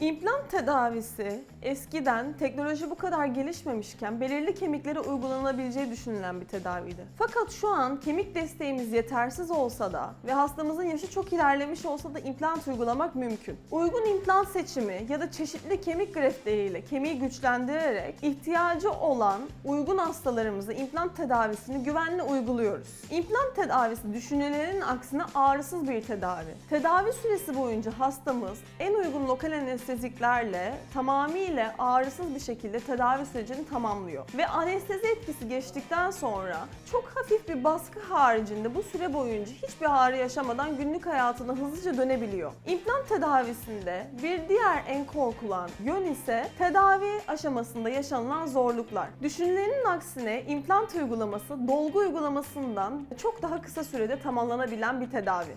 İmplant tedavisi eskiden teknoloji bu kadar gelişmemişken belirli kemiklere uygulanabileceği düşünülen bir tedaviydi. Fakat şu an kemik desteğimiz yetersiz olsa da ve hastamızın yaşı çok ilerlemiş olsa da implant uygulamak mümkün. Uygun implant seçimi ya da çeşitli kemik greftleriyle kemiği güçlendirerek ihtiyacı olan uygun hastalarımıza implant tedavisini güvenle uyguluyoruz. İmplant tedavisi düşünülenin aksine ağrısız bir tedavi. Tedavi süresi boyunca hastamız en uygun lokal anesteziklerle tamamıyla ağrısız bir şekilde tedavi sürecini tamamlıyor. Ve anestezi etkisi geçtikten sonra çok hafif bir baskı haricinde bu süre boyunca hiçbir ağrı yaşamadan günlük hayatına hızlıca dönebiliyor. İmplant tedavisinde bir diğer en korkulan yön ise tedavi aşamasında yaşanılan zorluklar. Düşünülenin aksine implant uygulaması dolgu uygulamasından çok daha kısa sürede tamamlanabilen bir tedavi.